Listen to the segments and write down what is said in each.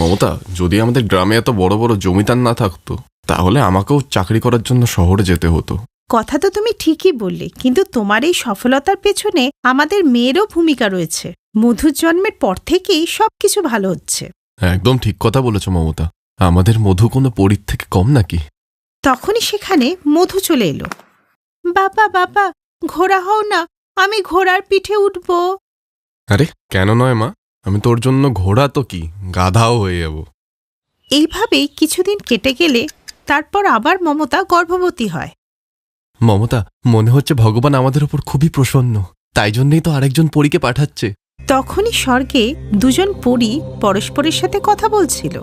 মমতা যদি আমাদের গ্রামে এত বড় বড় জমিদার না থাকতো তাহলে আমাকেও চাকরি করার জন্য শহরে যেতে হতো। কথা তো তুমি ঠিকই বললে কিন্তু তোমার এই সফলতার পেছনে আমাদের মেয়েরও ভূমিকা রয়েছে। মধুর জন্মের পর থেকেই সবকিছু ভালো হচ্ছে। একদম ঠিক কথা বলেছ মমতা। আমাদের মধু কোনো পরীর থেকে কম নাকি? তখনই সেখানে মধু চলে এলো। বাবা বাবা ঘোড়া হও না আমি ঘোড়ার পিঠে উঠব। আরে কেন নয় মা? আমি তোর জন্য ঘোড়া তো কি? গাধাও হয়ে যাব। এইভাবেই কিছুদিন কেটে গেলে তারপর আবার মমতা গর্ভবতী হয়। মমতা মনে হচ্ছে ভগবান আমাদের ওপর খুবই প্রসন্ন। তাই জন্যই তো আরেকজন পরীকে পাঠাচ্ছে। তখনই স্বর্গে দুজন পরী পরস্পরের সাথে কথা বলছিল।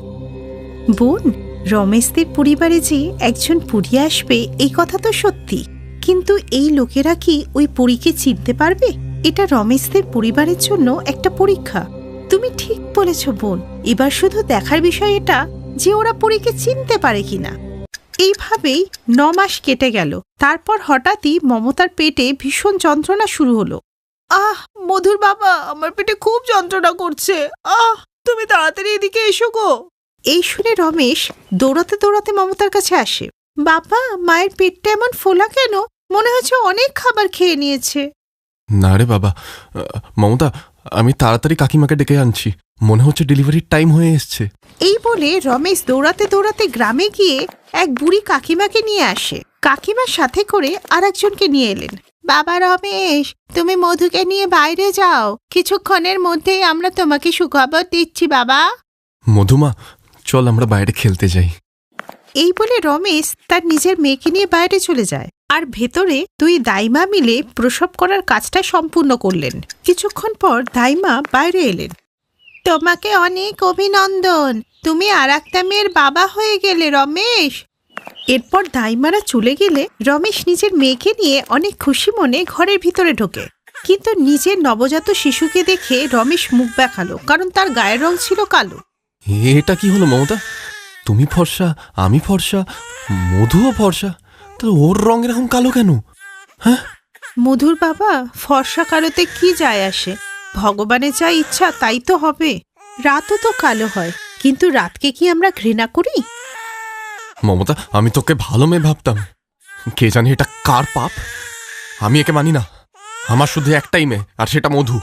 বোন রমেশদের পরিবারে যে একজন পুরী আসবে এই কথা তো সত্যি। কিন্তু এই লোকেরা কি ওই পরীকে চিনতে পারবে? এটা রমেশদের পরিবারের জন্য একটা পরীক্ষা। তুমি ঠিক বলেছ, বোন। এবার শুধু দেখার বিষয় এটা যে ওরা পরীকে চিনতে পারে কিনা। এইভাবেই ন মাস কেটে গেল। তারপর হঠাৎই মমতার পেটে ভীষণ যন্ত্রণা শুরু হলো। আহ, মধুর বাবা, আমার পেটে খুব যন্ত্রণা করছে। আহ, তুমি তাড়াতাড়ি এদিকে এসো গো। এই শুনে রমেশ দৌড়াতে দৌড়াতে মমতার কাছে আসে। বাবা, মায়ের পেটটা এমন ফোলা কেন? মনে হচ্ছে অনেক খাবার খেয়ে নিয়েছে। না রে বাবা মমতা আমি তাড়াতাড়ি কাকিমাকে ডেকে আনছি। মনে হচ্ছে ডেলিভারির টাইম হয়ে এসছে। এই বলে রমেশ দৌড়াতে দৌড়াতে গ্রামে গিয়ে এক বুড়ি কাকিমাকে নিয়ে আসে। কাকিমার সাথে করে আর একজনকে নিয়ে এলেন। বাবা রমেশ তুমি মধুকে নিয়ে বাইরে যাও। কিছুক্ষণের মধ্যেই আমরা তোমাকে সুখবর দিচ্ছি বাবা। মধুমা চল আমরা বাইরে খেলতে যাই। এই বলে রমেশ তার নিজের মেয়েকে নিয়ে বাইরে চলে যায়। আর ভেতরে দুই দাইমা মিলে প্রসব করার কাজটা সম্পূর্ণ করলেন। কিছুক্ষণ পর দাইমা বাইরে এলেন। তোমাকে অনেক অভিনন্দন। তুমি আর একটা মেয়ের বাবা হয়ে গেলে, রমেশ। এরপর দাইমারা চলে গেলে রমেশ নিজের মেয়েকে নিয়ে অনেক খুশি মনে ঘরের ভিতরে ঢোকে। কিন্তু নিজের নবজাত শিশুকে দেখে রমেশ মুখ দেখাল, কারণ তার গায়ের রং ছিল কালো। এটা কি হলো মমতা? তুমি ফর্সা, আমি ফর্সা, মধুও ফর্সা। তাহলে ওর রং এরকম কালো কেন? হ্যাঁ? মধুর বাবা ফর্সা কালোতে কি যায় আসে? ভগবানের যা ইচ্ছা তাই তো হবে। রাতও তো কালো হয় কিন্তু রাতকে কি আমরা ঘৃণা করি? মমতা আমি তোকে ভালো মেয়ে ভাবতাম। কে জানে এটা কার পাপ? আমি একে মানি না। আমার শুধু একটাই মেয়ে আর সেটা মধু।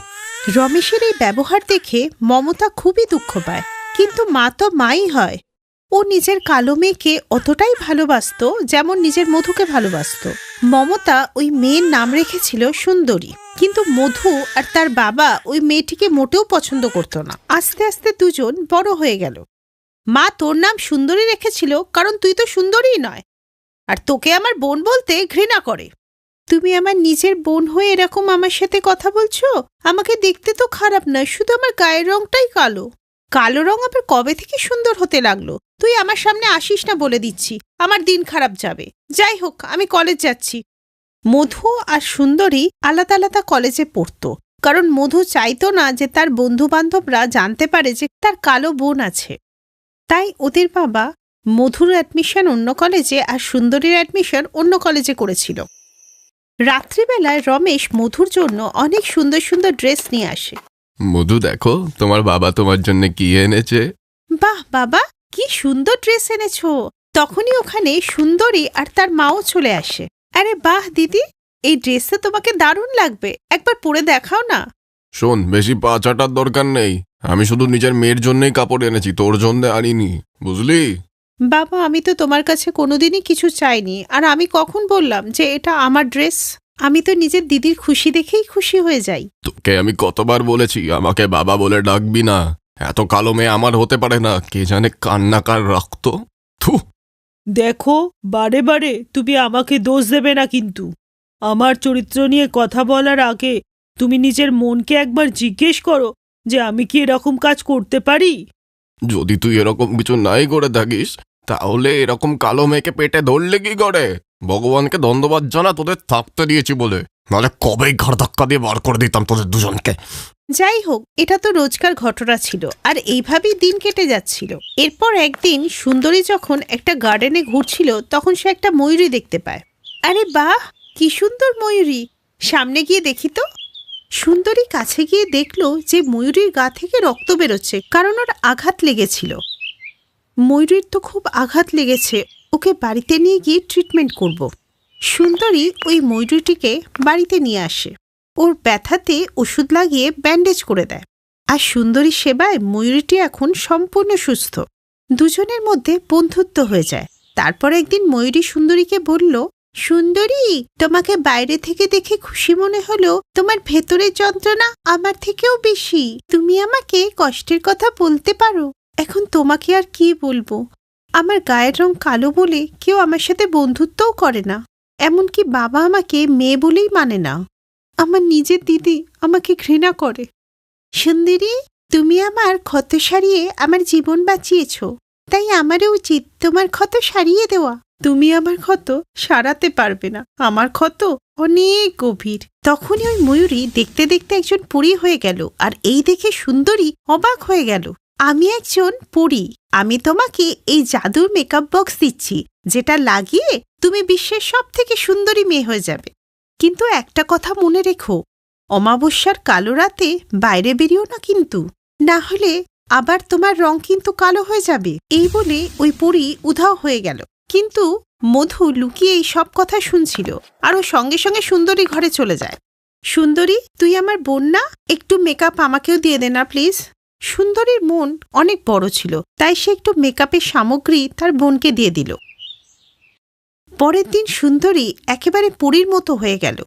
রমেশের এই ব্যবহার দেখে মমতা খুবই দুঃখ পায় কিন্তু মা তো মাই হয়। ও নিজের কালো মেয়েকে অতটাই ভালোবাসতো যেমন নিজের মধুকে ভালোবাসত। মমতা ওই মেয়ের নাম রেখেছিল সুন্দরী। কিন্তু মধু আর তার বাবা ওই মেয়েটিকে মোটেও পছন্দ করতো না। আস্তে আস্তে দুজন বড় হয়ে গেল। মা, তোর নাম সুন্দরী রেখেছিল, কারণ তুই তো সুন্দরীই নয়। আর তোকে আমার বোন বলতে ঘৃণা করে। তুমি আমার নিজের বোন হয়ে এরকম আমার সাথে কথা বলছো? আমাকে দেখতে তো খারাপ নয়, শুধু আমার গায়ের রংটাই কালো। কালো রং আবার কবে থেকে সুন্দর হতে লাগল? তুই আমার সামনে আসিস না বলে দিচ্ছি। আমার দিন খারাপ যাবে। যাই হোক আমি কলেজ যাচ্ছি। মধু আর সুন্দরী আলাদা আলাদা কলেজে পড়তো। কারণ মধু চাইতো না যে তার বন্ধু বান্ধবরা জানতে পারে যে তার কালো বোন আছে। তাই ওদের বাবা মধুর অ্যাডমিশন অন্য কলেজে আর সুন্দরীর অ্যাডমিশন অন্য কলেজে করেছিল। রাত্রিবেলায় রমেশ মধুর জন্য অনেক সুন্দর সুন্দর ড্রেস নিয়ে আসে। মধু দেখো তোমার বাবা তোমার জন্য কি এনেছে? বাহ বাবা! কি সুন্দর ড্রেস এনেছো। তখনই ওখানে সুন্দরী আর তার মাও চলে আসে। আরে বাহ দিদি এই ড্রেসটা তোমাকে দারুণ লাগবে। একবার পরে দেখাও না। শোন বেশি পা চাটার দরকার নেই। আমি শুধু নিজের মেয়ের জন্যই কাপড় এনেছি তোর জন্য আনিনি বুঝলি? বাবা আমি তো তোমার কাছে কোনোদিনই কিছু চাইনি। আর আমি কখন বললাম যে এটা আমার ড্রেস? আমি তো নিজের দিদির খুশি দেখেই খুশি হয়ে যাই। তোকে আমি কতবার বলেছি আমাকে বাবা বলে ডাকবি না। এত কালো মেয়ে আমার হতে পারে না কে জানে কান্নাকার রক্ত? থু। দেখো বারে বারে তুমি আমাকে দোষ দেবে না কিন্তু। আমার চরিত্র নিয়ে কথা বলার আগে তুমি নিজের মনকে একবার জিজ্ঞেস করো যে আমি কি এরকম কাজ করতে পারি? যদি তুই এরকম কিছু নাই করে থাকিস তাহলে এরকম কালো মেয়েকে পেটে ধরলে কি করে? ভগবানকে ধন্যবাদ জানা তোদের থাকতে দিয়েছি বলে। নাহলে কবেই ঘর ধাক্কা দিয়ে বার করে দিতাম তোদের দুজনকে। যাই হোক, এটা তো রোজকার ঘটনা ছিল, আর এইভাবেই দিন কেটে যাচ্ছিল। এরপর একদিন সুন্দরী যখন একটা গার্ডেনে ঘুরছিল, তখন সে একটা ময়ূরী দেখতে পায়। আরে বাহ, কি সুন্দর ময়ূরী! সামনে গিয়ে দেখি তো। সুন্দরী কাছে গিয়ে দেখল যে ময়ূরীর গা থেকে রক্ত বেরোচ্ছে, কারণ ওর আঘাত লেগেছিল। ময়ূরীর তো খুব আঘাত লেগেছে, ওকে বাড়িতে নিয়ে গিয়ে ট্রিটমেন্ট করব। সুন্দরী ওই ময়ূরীটিকে বাড়িতে নিয়ে আসে। ওর ব্যথাতে ওষুধ লাগিয়ে ব্যান্ডেজ করে দেয়। আর সুন্দরী সেবায় ময়ূরীটি এখন সম্পূর্ণ সুস্থ। দুজনের মধ্যে বন্ধুত্ব হয়ে যায়। তারপর একদিন ময়ূরী সুন্দরীকে বলল, সুন্দরী, তোমাকে বাইরে থেকে দেখে খুশি মনে হলো। তোমার ভেতরের যন্ত্রণা আমার থেকেও বেশি। তুমি আমাকে কষ্টের কথা বলতে পারো। এখন তোমাকে আর কি বলব? আমার গায়ের রং কালো বলে কেউ আমার সাথে বন্ধুত্বও করে না। এমনকি বাবা আমাকে মেয়ে বলেই মানে না। আমার নিজের দিদি আমাকে ঘৃণা করে। সুন্দরী, তুমি আমার ক্ষত সারিয়ে আমার জীবন বাঁচিয়েছ। তাই আমারও উচিত তোমার ক্ষত সারিয়ে দেওয়া। তুমি আমার ক্ষত সারাতে পারবে না। আমার ক্ষত অনেক গভীর। তখনই ওই ময়ূরী দেখতে দেখতে একজন পরী হয়ে গেল আর এই দেখে সুন্দরী অবাক হয়ে গেল। আমি একজন পরী আমি তোমাকে এই জাদুর মেকআপ বক্স দিচ্ছি। যেটা লাগিয়ে তুমি বিশ্বের সব থেকে সুন্দরী মেয়ে হয়ে যাবে। কিন্তু একটা কথা মনে রেখো, অমাবস্যার কালো রাতে বাইরে বেরিও না কিন্তু। না হলে আবার তোমার রং কিন্তু কালো হয়ে যাবে, এই বলে ওই পরী উধাও হয়ে গেল। কিন্তু মধু লুকিয়ে এই সব কথা শুনছিল আর ও সঙ্গে সঙ্গে সুন্দরী ঘরে চলে যায়। সুন্দরী, তুই আমার বোন না? একটু মেকআপ আমাকেও দিয়ে দে না, প্লিজ। সুন্দরীর মন অনেক বড় ছিল, তাই সে একটু মেকআপের সামগ্রী তার বোনকে দিয়ে দিল। পরের দিন সুন্দরী একেবারে পরীর মতো হয়ে গেল।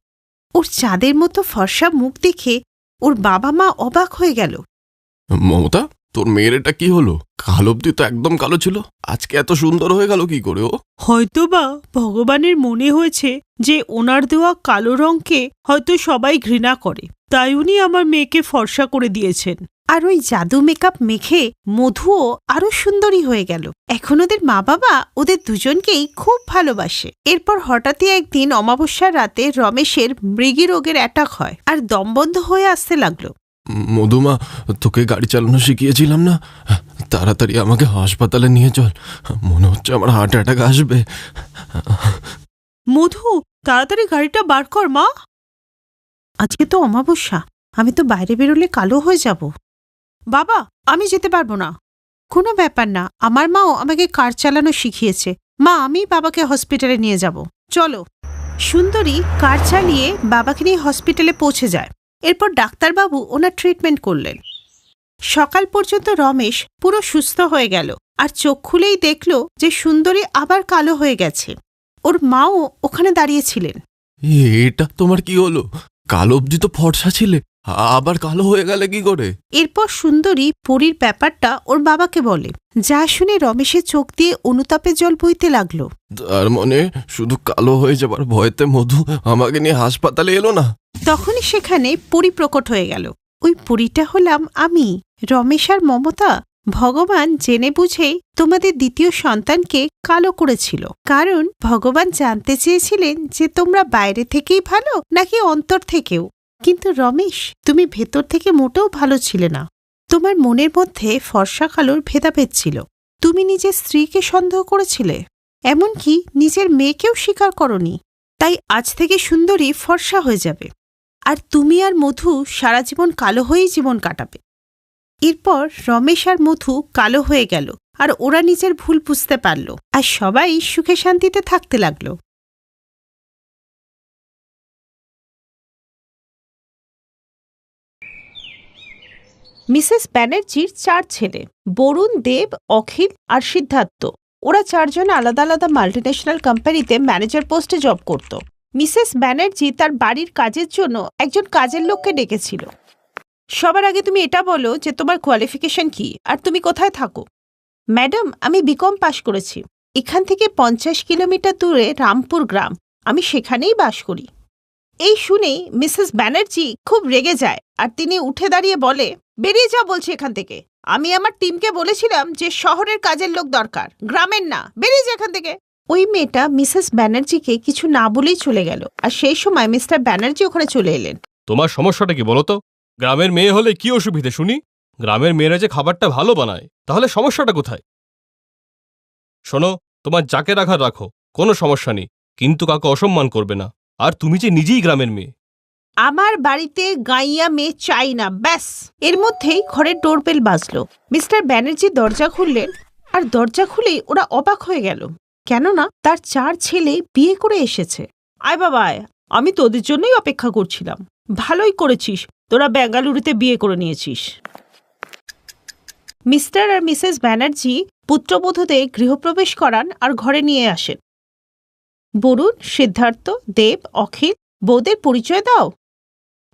ওর চাঁদের মতো ফর্সা মুখ দেখে ওর বাবা মা অবাক হয়ে গেল। মমতা তোর মেয়ের এটা কি হলো? কাল অব্দি তো একদম কালো ছিল। আজকে এত সুন্দর হয়ে গেল কি করে ও? হয়তোবা ভগবানের মনে হয়েছে যে ওনার দেওয়া কালো রঙকে হয়তো সবাই ঘৃণা করে। তাই উনি আমার মেয়েকে ফর্সা করে দিয়েছেন। আর ওই জাদু মেকআপ মেখে মধুও আরও সুন্দরী হয়ে গেল। এখন ওদের মা বাবা ওদের দুজনকেই খুব ভালোবাসে। এরপর হঠাৎই একদিন অমাবস্যার রাতে রমেশের মৃগী রোগের অ্যাটাক হয় আর দমবন্ধ হয়ে আসতে লাগল। মধুমা তোকে গাড়ি চালানো শিখিয়েছিলাম না? তাড়াতাড়ি আমাকে হাসপাতালে নিয়ে চল। মনে হচ্ছে আমার হার্ট অ্যাটাক আসবে। মধু তাড়াতাড়ি গাড়িটা বার কর মা। আজকে তো অমাবস্যা আমি তো বাইরে বেরোলে কালো হয়ে যাব। বাবা, আমি যেতে পারব না। কোনো ব্যাপার না, আমার মাও আমাকে কার চালানো শিখিয়েছে। মা, আমি বাবাকে হসপিটালে নিয়ে যাব। চলো। সুন্দরী কার চালিয়ে বাবাকে নিয়ে হসপিটালে পৌঁছে যায়। এরপর ডাক্তারবাবু ওনার ট্রিটমেন্ট করলেন। সকাল পর্যন্ত রমেশ পুরো সুস্থ হয়ে গেল আর চোখ খুলেই দেখল যে সুন্দরী আবার কালো হয়ে গেছে। ওর মাও ওখানে দাঁড়িয়েছিলেন এটা তোমার কি হলো? কালো অব্দি তো ফর্সা ছিলে। আবার কালো হয়ে গেলে কি করে? এরপর সুন্দরী পরীর ব্যাপারটা ওর বাবাকে বলে। যা শুনে রমেশের চোখ দিয়ে অনুতাপের জল বইতে লাগল। তার মনে শুধু কালো হয়ে যাবার ভয়তে মধু আমাকে নিয়ে হাসপাতালে এলো না? তখনই সেখানে পরি প্রকট হয়ে গেল। ওই পরীটা হলাম আমি রমেশ আর মমতা। ভগবান জেনে বুঝেই তোমাদের দ্বিতীয় সন্তানকে কালো করেছিল। কারণ ভগবান জানতে চেয়েছিলেন যে তোমরা বাইরে থেকেই ভালো নাকি অন্তর থেকেও। কিন্তু রমেশ, তুমি ভেতর থেকে মোটেও ভালো ছিলে না। তোমার মনের মধ্যে ফর্সা কালোর ভেদাভেদ ছিল। তুমি নিজের স্ত্রীকে সন্দেহ করেছিলে। এমনকি নিজের মেয়েকেও স্বীকার করনি। তাই আজ থেকে সুন্দরী ফর্সা হয়ে যাবে। আর তুমি আর মধু সারা জীবন কালো হয়েই জীবন কাটাবে। এরপর রমেশ আর মধু কালো হয়ে গেল। আর ওরা নিজের ভুল বুঝতে পারল। আর সবাই সুখে শান্তিতে থাকতে লাগল। মিসেস ব্যানার্জির চার ছেলে, বরুণ, দেব, অখিল আর সিদ্ধার্থ। ওরা চারজন আলাদা আলাদা মাল্টিন্যাশনাল কোম্পানিতে ম্যানেজার পোস্টে জব করত। মিসেস ব্যানার্জি তার বাড়ির কাজের জন্য একজন কাজের লোককে ডেকেছিল। সবার আগে তুমি এটা বলো যে তোমার কোয়ালিফিকেশন কি আর তুমি কোথায় থাকো? ম্যাডাম, আমি বিকম পাশ করেছি। এখান থেকে পঞ্চাশ কিলোমিটার দূরে রামপুর গ্রাম। আমি সেখানেই বাস করি। এই শুনেই মিসেস ব্যানার্জি খুব রেগে যায় আর তিনি উঠে দাঁড়িয়ে বলে, বেরিয়ে যা বলছি এখান থেকে। আমি আমার টিমকে বলেছিলাম যে শহরের কাজের লোক দরকার, গ্রামের না, বেরিয়ে যা এখান থেকে। ওই মেয়েটা মিসেস ব্যানার্জিকে কিছু না বলেই চলে গেল আর সেই সময় মিস্টার ব্যানার্জি ওখানে চলে এলেন। তোমার সমস্যাটা কি বলো তো? গ্রামের মেয়ে হলে কি অসুবিধে শুনি? গ্রামের মেয়েরা যে খাবারটা ভালো বানায়, তাহলে সমস্যাটা কোথায়? শোনো, তোমার যাকে রাখার রাখো, কোনো সমস্যা নেই, কিন্তু কাউকে অসম্মান করবে না। আর তুমি যে নিজেই গ্রামের মেয়ে। আমার বাড়িতে গাইয়া মেয়ে চাই না, ব্যাস। এর মধ্যেই ঘরের ডোরবেল বাজলো। মিস্টার ব্যানার্জি দরজা খুললেন, আর দরজা খুলেই ওরা অবাক হয়ে গেল। কেননা তার চার ছেলে বিয়ে করে এসেছে। আয় বাবা, আয়, আমি তোদের জন্যই অপেক্ষা করছিলাম। ভালোই করেছিস, তোরা বেঙ্গালুরুতে বিয়ে করে নিয়েছিস। মিস্টার আর মিসেস ব্যানার্জি পুত্রবধূদের গৃহপ্রবেশ করান আর ঘরে নিয়ে আসেন। বরুণ সিদ্ধার্থ দেব অখিল বৌদের পরিচয় দাও।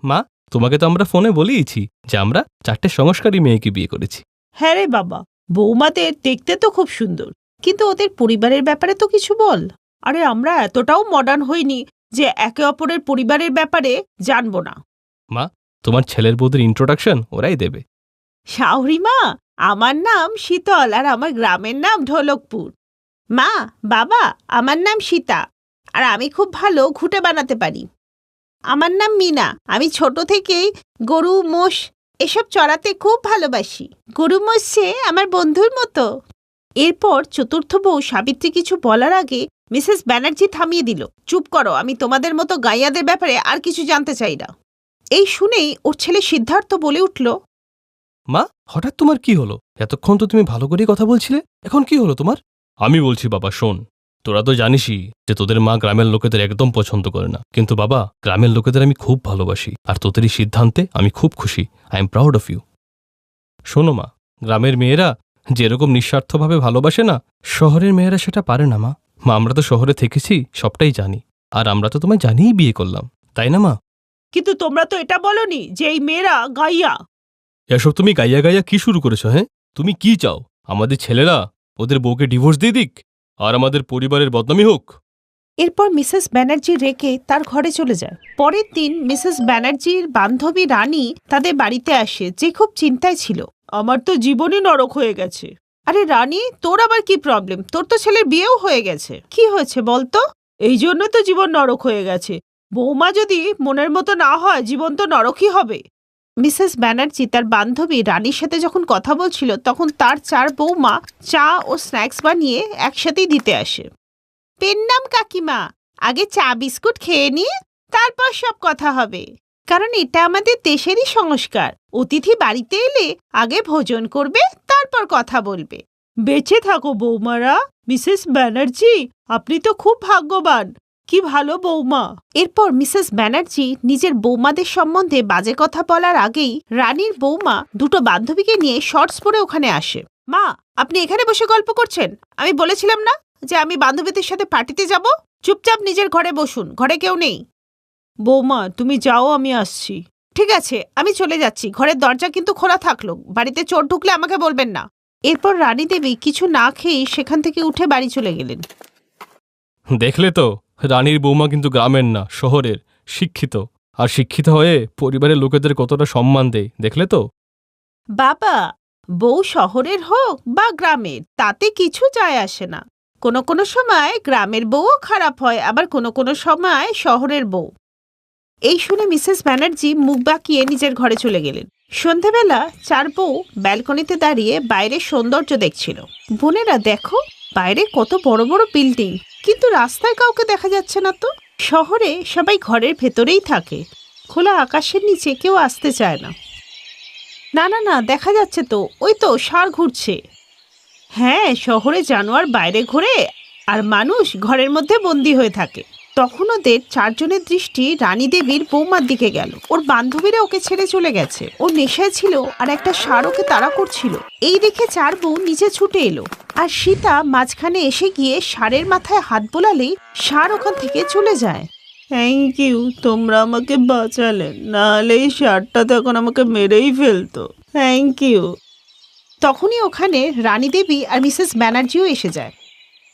মা তোমাকে তো আমরা ফোনে বলিয়েছি যে আমরা চারটে সংস্কারী মেয়েকে বিয়ে করেছি। হ্যাঁ রে বাবা বৌমাদের দেখতে তো খুব সুন্দর কিন্তু ওদের পরিবারের ব্যাপারে তো কিছু বল। আরে আমরা এতটাও মডার্ন হইনি যে একে অপরের পরিবারের ব্যাপারে জানব না। মা তোমার ছেলের বৌদের ইন্ট্রোডাকশন ওরাই দেবে। শাহরিমা আমার নাম শীতল আর আমার গ্রামের নাম ঢোলকপুর। মা, বাবা, আমার নাম সীতা। আর আমি খুব ভালো ঘুটে বানাতে পারি। আমার নাম মিনা। আমি ছোট থেকেই গরু, মোষ এসব চড়াতে খুব ভালোবাসি। গরু, মোষ সে আমার বন্ধুর মতো। এরপর চতুর্থ বউ সাবিত্রী কিছু বলার আগে মিসেস ব্যানার্জি থামিয়ে দিল। চুপ করো, আমি তোমাদের মতো গাইয়াদের ব্যাপারে আর কিছু জানতে চাই না। এই শুনেই ওর ছেলে সিদ্ধার্থ বলে উঠল, মা, হঠাৎ তোমার কি হলো? এতক্ষণ তো তুমি ভালো করেই কথা বলছিলে। এখন কি হলো তোমার? আমি বলছি বাবা শোন তোরা তো জানিসই যে তোদের মা গ্রামের লোকেদের একদম পছন্দ করে না। কিন্তু বাবা গ্রামের লোকেদের আমি খুব ভালোবাসি আর তোদের এই সিদ্ধান্তে আমি খুব খুশি। I am proud of you শোনো মা গ্রামের মেয়েরা যেরকম নিঃস্বার্থভাবে ভালোবাসে না শহরের মেয়েরা সেটা পারে না মা। মা আমরা তো শহরে থেকেছি সবটাই জানি। আর আমরা তো তোমায় জানিয়েই বিয়ে করলাম তাই না মা? কিন্তু তোমরা তো এটা বলনি যে এই মেয়েরা গাইয়া। এসব তুমি গাইয়া গাইয়া কি শুরু করেছ হ্যাঁ? তুমি কি চাও? আমাদের ছেলেরা ওদের বউকে ডিভোর্স দিয়ে দিক, আর আমাদের পরিবারের বদনামি হোক। এরপর মিসেস ব্যানার্জি রেখে তার ঘরে চলে যায়। পরের দিন মিসেস ব্যানার্জির বান্ধবী রানী তাদের বাড়িতে আসে, যে খুব চিন্তায় ছিল। আমার তো জীবনই নরক হয়ে গেছে। আরে রানী, তোর আবার কি প্রবলেম তোর তো ছেলের বিয়েও হয়ে গেছে। কি হয়েছে বলতো? এই জন্য তো জীবন নরক হয়ে গেছে। বৌমা যদি মনের মতো না হয়, জীবন তো নরকই হবে। মিসেস ব্যানার্জি তার বান্ধবী রানীর সাথে যখন কথা বলছিল, তখন তার চার বৌমা চা ও স্ন্যাক্স বানিয়ে একসাথেই দিতে আসে। পেন নাম কাকিমা, আগে চা, বিস্কুট খেয়ে নিয়ে তারপর সব কথা হবে। কারণ এটা আমাদের দেশেরই সংস্কার। অতিথি বাড়িতে এলে আগে ভোজন করবে, তারপর কথা বলবে। বেঁচে থাকো বৌমারা। মিসেস ব্যানার্জি, আপনি তো খুব ভাগ্যবান। কি ভালো বৌমা। এরপর মিসেস ব্যানার্জি নিজের বৌমাদের সম্বন্ধে বাজে কথা বলার আগেই রানীর বৌমা দুটো বান্ধবীকে নিয়ে শর্টস পরে ওখানে আসে। মা, আপনি এখানে বসে গল্প করছেন। আমি বলেছিলাম না যে আমি বান্ধবীদের সাথে পার্টিতে যাব? চুপচাপ নিজের ঘরে বসুন, ঘরে কেউ নেই। বৌমা, তুমি যাও, আমি আসছি। ঠিক আছে, আমি চলে যাচ্ছি। ঘরের দরজা কিন্তু খোলা থাকল। বাড়িতে চোর ঢুকলে আমাকে বলবেন না। এরপর রানী দেবী কিছু না খেয়েই সেখান থেকে উঠে বাড়ি চলে গেলেন। দেখলে তো রানীর বৌমা কিন্তু গ্রামের না, শহরের, শিক্ষিত। আর শিক্ষিত হয়ে পরিবারের লোকেদের কতটা সম্মান দেয়, দেখলে তো? বাবা, বউ শহরের হোক বা গ্রামের, তাতে কিছু যায় আসে না। কোনো কোনো সময় গ্রামের বউও খারাপ হয়, আবার কোনো কোনো সময় শহরের বউ। এই শুনে মিসেস ব্যানার্জি মুখ বাঁকিয়ে নিজের ঘরে চলে গেলেন। সন্ধেবেলা চার বউ ব্যালকনিতে দাঁড়িয়ে বাইরের সৌন্দর্য দেখছিল। বোনেরা, দেখো, বাইরে কত বড় বড় বিল্ডিং। কিন্তু রাস্তায় কাউকে দেখা যাচ্ছে না তো। শহরে সবাই ঘরের ভেতরেই থাকে। খোলা আকাশের নিচে কেউ আসতে চায় না। না না না, দেখা যাচ্ছে তো। ওই তো, সার ঘুরছে। হ্যাঁ শহরে জানোয়ার বাইরে ঘোরে আর মানুষ ঘরের মধ্যে বন্দি হয়ে থাকে। তখন ওদের চারজনের দৃষ্টি রানী দেবীর বৌমার দিকে গেল। ওর বান্ধবীরা ওকে ছেড়ে চলে গেছে। ও নেশায় ছিল আর একটা ষাঁড় ওকে তাড়া করছিল। এই দেখে চার বউ নিচে ছুটে এলো। আর সীতা মাঝখানে এসে গিয়ে ষাঁড়ের মাথায় হাত বোলালেই ষাঁড় ওখান থেকে চলে যায়। থ্যাংক ইউ তোমরা আমাকে বাঁচালে। নাহলে এই শার্টটা তো এখন আমাকে মেরেই ফেলতো। থ্যাংক ইউ তখনই ওখানে রানী দেবী আর মিসেস ব্যানার্জিও এসে যায়।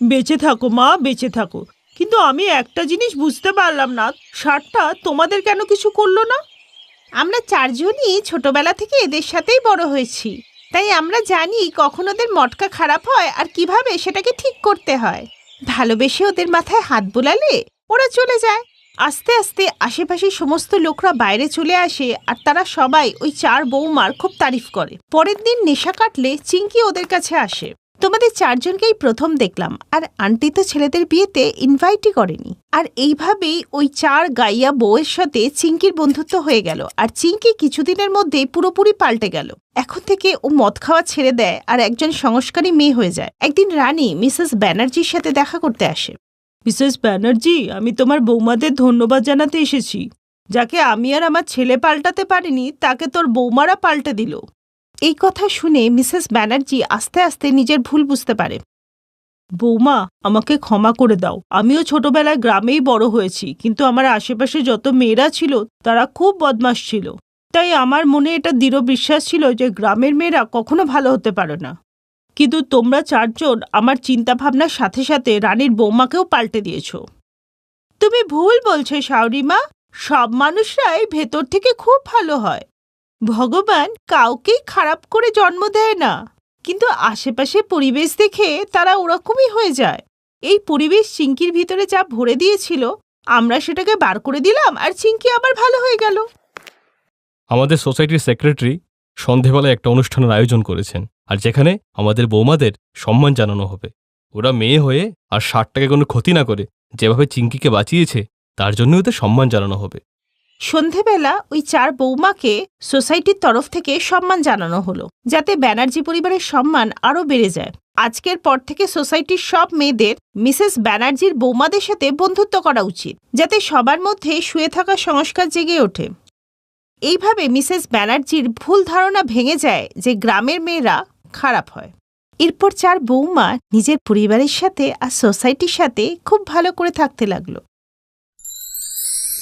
বেঁচে থাকো মা বেঁচে থাকো। কিন্তু আমি একটা জিনিস বুঝতে পারলাম না শার্টটা তোমাদের কেন কিছু করল না? আমরা চারজনই ছোটবেলা থেকে এদের সাথেই বড় হয়েছি। তাই আমরা জানি কখন ওদের মটকা খারাপ হয় আর কীভাবে সেটাকে ঠিক করতে হয়। ভালোবেসে ওদের মাথায় হাত বোলালে ওরা চলে যায়। আস্তে আস্তে আশেপাশের সমস্ত লোকরা বাইরে চলে আসে আর তারা সবাই ওই চার বৌমার খুব তারিফ করে। পরের দিন নেশা কাটলে চিঙ্কি ওদের কাছে আসে। তোমাদের চারজনকেই প্রথম দেখলাম, আর আন্টি তো ছেলেদের বিয়েতে ইনভাইটই করেনি। আর এইভাবেই ওই চার গাইয়া বউয়ের সাথে চিঙ্কির বন্ধুত্ব হয়ে গেল, আর চিঙ্কি কিছুদিনের মধ্যেই পুরোপুরি পাল্টে গেল। এখন থেকে ও মদ খাওয়া ছেড়ে দেয়, আর একজন সংস্কারী মেয়ে হয়ে যায়। একদিন রানী মিসেস ব্যানার্জির সাথে দেখা করতে আসে। মিসেস ব্যানার্জি, আমি তোমার বৌমাদের ধন্যবাদ জানাতে এসেছি। যাকে আমি আর আমার ছেলে পাল্টাতে পারিনি, তাকে তোর বৌমারা পাল্টে দিল। এই কথা শুনে মিসেস ব্যানার্জি আস্তে আস্তে নিজের ভুল বুঝতে পারে। বৌমা, আমাকে ক্ষমা করে দাও। আমিও ছোটবেলায় গ্রামেই বড় হয়েছি, কিন্তু আমার আশেপাশে যত মেয়েরা ছিল, তারা খুব বদমাশ ছিল। তাই আমার মনে এটা দৃঢ় বিশ্বাস ছিল যে গ্রামের মেয়েরা কখনো ভালো হতে পারে না। কিন্তু তোমরা চারজন আমার চিন্তাভাবনার সাথে সাথে রানীর বৌমাকেও পাল্টে দিয়েছ। তুমি ভুল বলছো, শাওরিমা। সব মানুষরাই ভেতর থেকে খুব ভালো হয়। ভগবান কাউকেই খারাপ করে জন্ম দেয় না। কিন্তু আশেপাশে পরিবেশ দেখে তারা ওরকমই হয়ে যায়। এই পরিবেশ চিঙ্কির ভিতরে যা ভরে দিয়েছিল, আমরা সেটাকে বার করে দিলাম আর চিঙ্কি আবার ভালো হয়ে গেল। আমাদের সোসাইটির সেক্রেটারি সন্ধেবেলায় একটা অনুষ্ঠানের আয়োজন করেছেন আর যেখানে আমাদের বৌমাদের সম্মান জানানো হবে। ওরা মেয়ে হয়ে আর ষাটটাকে কোনো ক্ষতি না করে যেভাবে চিঙ্কিকে বাঁচিয়েছে, তার জন্য ওদের সম্মান জানানো হবে। সন্ধেবেলা ওই চার বৌমাকে সোসাইটির তরফ থেকে সম্মান জানানো হলো, যাতে ব্যানার্জি পরিবারের সম্মান আরও বেড়ে যায়। আজকের পর থেকে সোসাইটির সব মেয়েদের মিসেস ব্যানার্জির বৌমাদের সাথে বন্ধুত্ব করা উচিত, যাতে সবার মধ্যে শুয়ে থাকা সংস্কার জেগে ওঠে। এইভাবে মিসেস ব্যানার্জির ভুল ধারণা ভেঙে যায় যে গ্রামের মেয়েরা খারাপ হয়। এরপর চার বৌমা নিজের পরিবারের সাথে আর সোসাইটির সাথে খুব ভালো করে থাকতে লাগল।